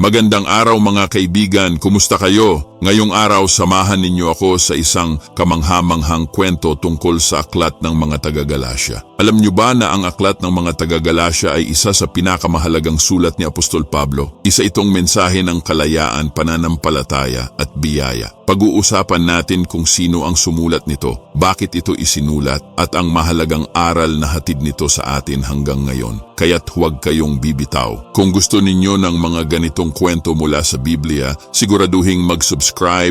Magandang araw mga kaibigan, kumusta kayo? Ngayong araw samahan ninyo ako sa isang kamanghamanghang kwento tungkol sa aklat ng mga taga-Galasya. Alam niyo ba na ang aklat ng mga taga-Galasya ay isa sa pinakamahalagang sulat ni Apostol Pablo? Isa itong mensahe ng kalayaan, pananampalataya at biyaya. Pag-uusapan natin kung sino ang sumulat nito, bakit ito isinulat at ang mahalagang aral na hatid nito sa atin hanggang ngayon. Kaya't huwag kayong bibitaw. Kung gusto ninyo ng mga ganitong kwento mula sa Biblia, siguraduhing mag-subscribe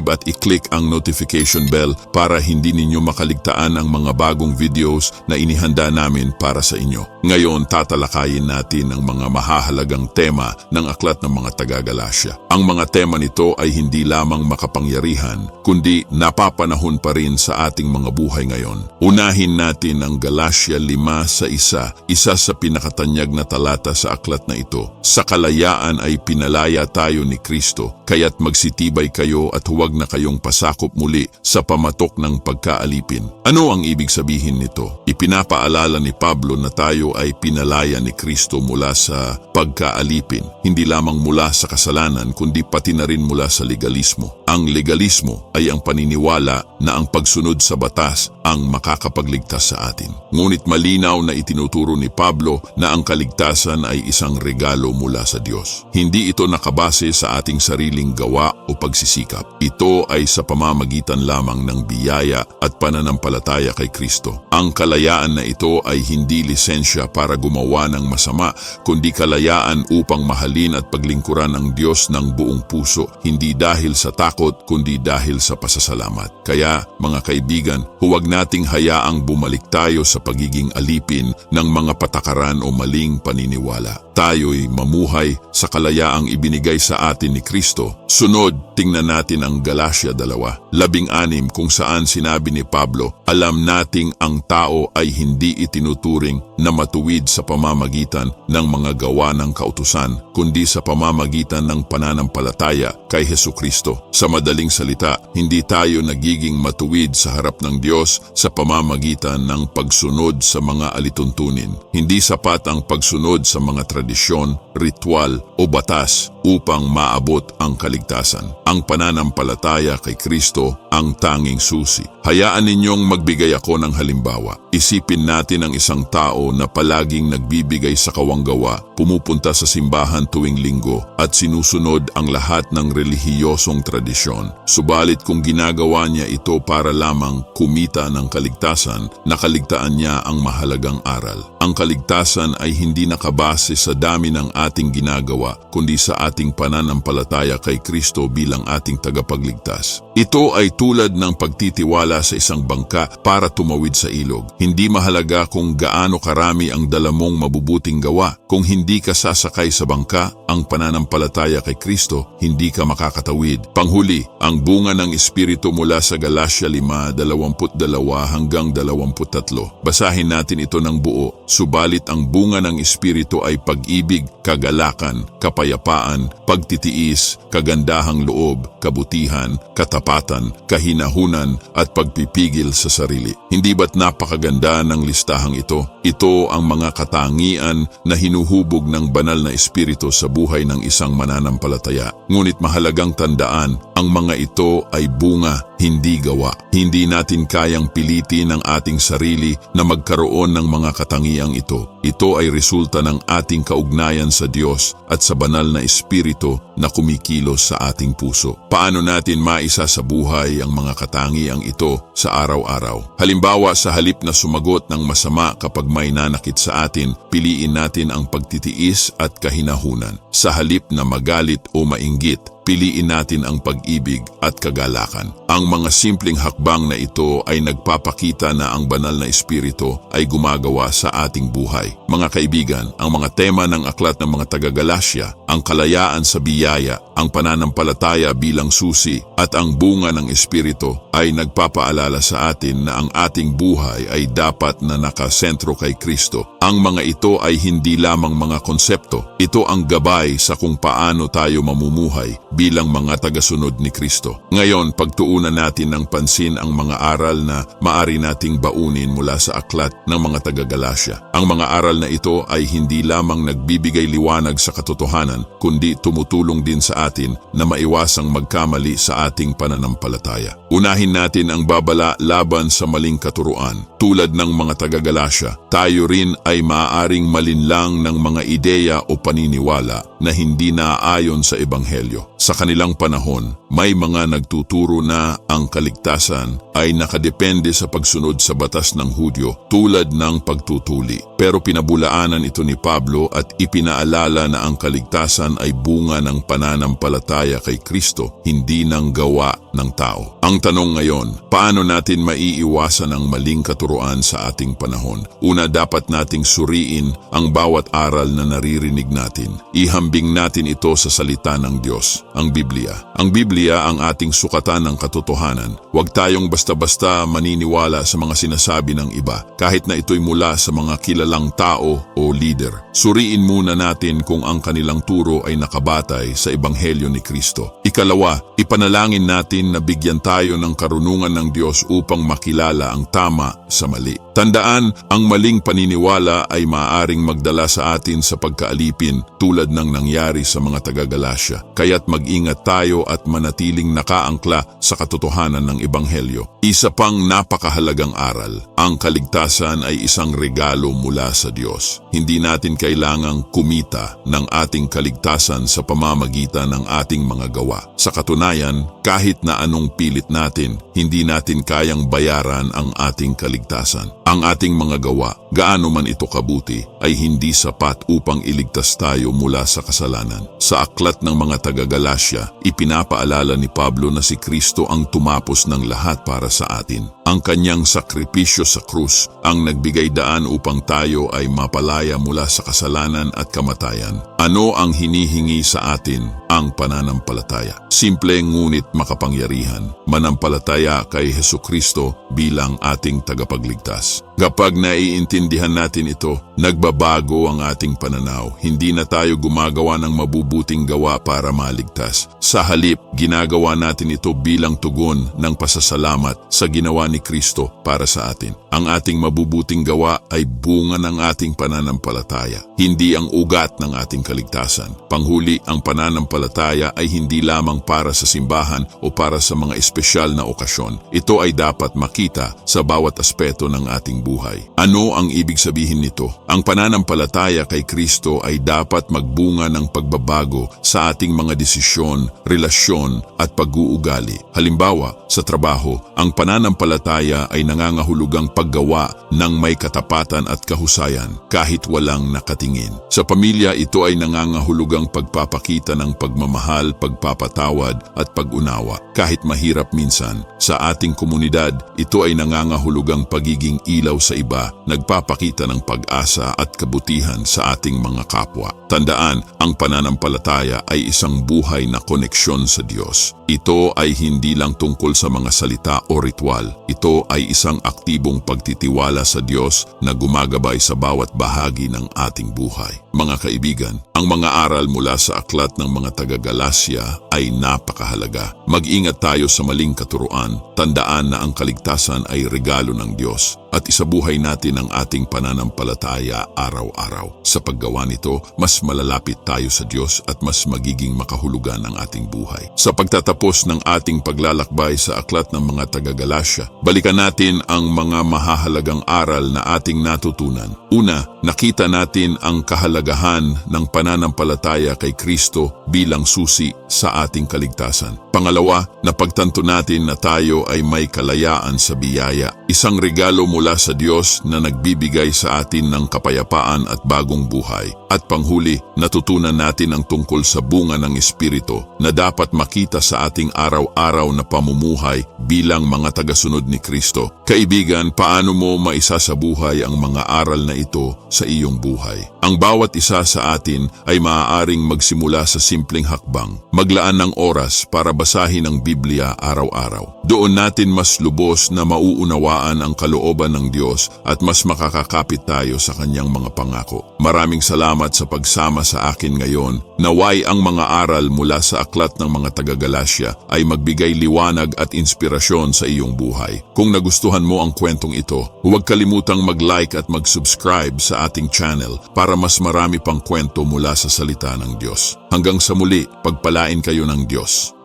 at i-click ang notification bell para hindi ninyo makaligtaan ang mga bagong videos na inihanda namin para sa inyo. Ngayon, tatalakayin natin ang mga mahahalagang tema ng aklat ng mga taga-Galasya. Ang mga tema nito ay hindi lamang makapangyarihan, kundi napapanahon pa rin sa ating mga buhay ngayon. Unahin natin ang Galasya 5 sa isa, isa sa pinakatanyag na talata sa aklat na ito. Sa kalayaan ay pinalaya tayo ni Kristo, kaya't magsitibay kayo at huwag na kayong pasakop muli sa pamatok ng pagkaalipin. Ano ang ibig sabihin nito? Ipinapaalala ni Pablo na tayo ay pinalaya ni Kristo mula sa pagkaalipin, hindi lamang mula sa kasalanan kundi pati na rin mula sa legalismo. Ang legalismo ay ang paniniwala na ang pagsunod sa batas ang makakapagligtas sa atin. Ngunit malinaw na itinuturo ni Pablo na ang kaligtasan ay isang regalo mula sa Diyos. Hindi ito nakabase sa ating sariling gawa o pagsisikap. Ito ay sa pamamagitan lamang ng biyaya at pananampalataya kay Kristo. Ang kalayaan na ito ay hindi lisensya para gumawa ng masama, kundi kalayaan upang mahalin at paglingkuran ang Diyos ng buong puso, hindi dahil sa takot, kundi dahil sa pasasalamat. Kaya, mga kaibigan, huwag nating hayaang bumalik tayo sa pagiging alipin ng mga patakaran o maling paniniwala. Tayo'y mamuhay sa kalayaang ibinigay sa atin ni Kristo. Sunod, tingnan natin ang Galasya 2, labing anim kung saan sinabi ni Pablo, alam nating ang tao ay hindi itinuturing na matuwid sa pamamagitan ng mga gawa ng kautusan, kundi sa pamamagitan ng pananampalataya kay Heso Kristo. Sa madaling salita, hindi tayo nagiging matuwid sa harap ng Diyos sa pamamagitan ng pagsunod sa mga alituntunin. Hindi sapat ang pagsunod sa mga tradisyon, ritual o batas upang maabot ang kaligtasan. Ang pananampalataya kay Kristo ang tanging susi. Hayaan ninyong magbigay ako ng halimbawa. Isipin natin ang isang tao na palaging nagbibigay sa kawanggawa, pumupunta sa simbahan tuwing linggo at sinusunod ang lahat ng relihiyosong tradisyon. Subalit kung ginagawa niya ito para lamang kumita ng kaligtasan, nakaligtaan niya ang mahalagang aral. Ang kaligtasan ay hindi nakabase sa dami ng ating ginagawa, kundi sa ating pananampalataya kay Kristo bilang ating tagapagligtas. Ito ay tulad ng pagtitiwala sa isang bangka para tumawid sa ilog. Hindi mahalaga kung gaano karami ang dala mong mabubuting gawa. Kung hindi ka sasakay sa bangka, ang pananampalataya kay Kristo, hindi ka makakatawid. Panghuli, ang bunga ng Espiritu mula sa Galasya 5, 22 hanggang 23. Basahin natin ito ng buo. Subalit ang bunga ng Espiritu ay pag-ibig, kagalakan, kapayapaan, pagtitiis, kagandahang loob, kabutihan, katapatan, kahinahunan at pagpipigil sa sarili. Hindi ba't napakaganda ng listahang ito? Ito ang mga katangian na hinuhubog ng banal na espiritu sa buhay ng isang mananampalataya. Ngunit mahalagang tandaan, ang mga ito ay bunga, hindi gawa. Hindi natin kayang pilitin ang ating sarili na magkaroon ng mga katangiang ito. Ito ay resulta ng ating kaugnayan sa Diyos at sa banal na espiritu na kumikilos sa ating puso. Paano natin maisa sa buhay ang mga katangiang ito sa araw-araw? Halimbawa, sa halip na sumagot ng masama kapag may nanakit sa atin, piliin natin ang pagtitiis at kahinahunan. Sa halip na magalit o mainggit, piliin natin ang pag-ibig at kagalakan. Ang mga simpleng hakbang na ito ay nagpapakita na ang banal na espiritu ay gumagawa sa ating buhay. Mga kaibigan, ang mga tema ng aklat ng mga taga-Galasya, ang kalayaan sa biyaya, ang pananampalataya bilang susi at ang bunga ng espiritu ay nagpapaalala sa atin na ang ating buhay ay dapat na nakasentro kay Kristo. Ang mga ito ay hindi lamang mga konsepto, ito ang gabay sa kung paano tayo mamumuhay bilang mga tagasunod ni Kristo. Ngayon, pagtuunan natin ng pansin ang mga aral na maari nating baunin mula sa aklat ng mga taga-Galasya. Ang mga aral na ito ay hindi lamang nagbibigay liwanag sa katotohanan, kundi tumutulong din sa atin na maiwasang magkamali sa ating pananampalataya. Unahin natin ang babala laban sa maling katuruan. Tulad ng mga taga-Galasya, tayo rin ay maaaring malinlang ng mga ideya o paniniwala na hindi naaayon sa Ebanghelyo. Sa kanilang panahon, may mga nagtuturo na ang kaligtasan ay nakadepende sa pagsunod sa batas ng Hudyo tulad ng pagtutuli. Pero pinabulaanan ito ni Pablo at ipinaalala na ang kaligtasan ay bunga ng pananampalataya kay Kristo, hindi ng gawa ng tao. Ang tanong ngayon, paano natin maiiwasan ang maling katuruan sa ating panahon? Una, dapat nating suriin ang bawat aral na naririnig natin. Ihambing natin ito sa salita ng Diyos, ang Biblia. Ang Biblia ang ating sukatan ng katotohanan. Huwag tayong basta-basta maniniwala sa mga sinasabi ng iba, kahit na ito'y mula sa mga kilalang tao o leader. Suriin muna natin kung ang kanilang turo ay nakabatay sa Ebanghelyo ni Kristo. Ikalawa, ipanalangin natin na bigyan tayo ng karunungan ng Diyos upang makilala ang tama sa mali. Tandaan, ang maling paniniwala ay maaaring magdala sa atin sa pagkaalipin tulad ng nangyari sa mga taga-Galasya. Kaya't mag-ingat tayo at manatiling nakaangkla sa katotohanan ng Ebanghelyo. Isa pang napakahalagang aral, ang kaligtasan ay isang regalo mula sa Diyos. Hindi natin kailangang kumita ng ating kaligtasan sa pamamagitan ng ating mga gawa. Sa katunayan, kahit na anong pilit natin, hindi natin kayang bayaran ang ating kaligtasan. Ang ating mga gawa, gaano man ito kabuti, ay hindi sapat upang iligtas tayo mula sa kasalanan. Sa aklat ng mga taga-Galasya, ipinapaalala ni Pablo na si Kristo ang tumapos ng lahat para sa atin. Ang kanyang sakripisyo sa krus ang nagbigay daan upang tayo ay mapalaya mula sa kasalanan at kamatayan. Ano ang hinihingi sa atin? Ang pananampalataya. Simple ngunit makapangyarihan. Manampalataya kay Heso Kristo bilang ating tagapagligtas. Kapag naiintindihan natin ito, nagbabago ang ating pananaw. Hindi na tayo gumagawa ng mabubuting gawa para maligtas. Sa halip, ginagawa natin ito bilang tugon ng pasasalamat sa ginawa ni Kristo para sa atin. Ang ating mabubuting gawa ay bunga ng ating pananampalataya, hindi ang ugat ng ating kaligtasan. Panghuli, ang pananampalataya ay hindi lamang para sa simbahan o para sa mga espesyal na okasyon. Ito ay dapat makita sa bawat aspeto ng ating buhay. Ano ang ibig sabihin nito? Ang pananampalataya kay Kristo ay dapat magbunga ng pagbabago sa ating mga desisyon, relasyon at pag-uugali. Halimbawa, sa trabaho, ang pananampalataya ay nangangahulugang paggawa ng may katapatan at kahusayan kahit walang nakatingin. Sa pamilya, ito ay nangangahulugang pagpapakita ng pagmamahal, pagpapatawad at pag-unawa. Kahit mahirap minsan, sa ating komunidad, ito ay nangangahulugang pagiging ilaw sa iba, nagpapakita ng pag-asa at kabutihan sa ating mga kapwa. Tandaan, ang pananampalataya ay isang buhay na koneksyon sa Diyos. Ito ay hindi lang tungkol sa mga salita o ritual. Ito ay isang aktibong pagtitiwala sa Diyos na gumagabay sa bawat bahagi ng ating buhay. Mga kaibigan, ang mga aral mula sa aklat ng mga taga-Galasya ay napakahalaga. Mag-ingat tayo sa maling katuruan. Tandaan na ang kaligtasan ay regalo ng Diyos at isabuhay natin ang ating pananampalataya araw-araw. Sa paggawa nito, mas malalapit tayo sa Diyos at mas magiging makahulugan ang ating buhay. Sa pagtatapos ng ating paglalakbay sa aklat ng mga taga-Galasya, balikan natin ang mga mahahalagang aral na ating natutunan. Una, nakita natin ang kahalagahan ng pananampalataya kay Kristo bilang susi sa ating kaligtasan. Pangalawa, napagtanto natin na tayo ay may kalayaan sa biyaya, isang regalo mula sa Diyos na nagbibigay sa atin ng kapayapaan at bagong buhay. At panghuli, natutunan natin ang tungkol sa bunga ng Espiritu na dapat makita sa ating araw-araw na pamumuhay bilang mga tagasunod ni Kristo. Kaibigan, paano mo maisasabuhay ang mga aral na ito sa iyong buhay? Ang bawat isa sa atin ay maaaring magsimula sa simpleng hakbang, maglaan ng oras para basahin ang Biblia araw-araw. Doon natin mas lubos na mauunawaan ang kalooban ng Diyos at mas makakakapit tayo sa kanyang mga pangako. Maraming salamat sa pagsama sa akin ngayon. Naway ang mga aral mula sa aklat ng mga taga-Galasya ay magbigay liwanag at inspirasyon sa iyong buhay. Kung nagustuhan mo ang kwentong ito, huwag kalimutang mag-like at mag-subscribe sa ating channel para mas marami pang kwento mula sa salita ng Diyos. Hanggang sa muli, pagpalain kayo ng Diyos.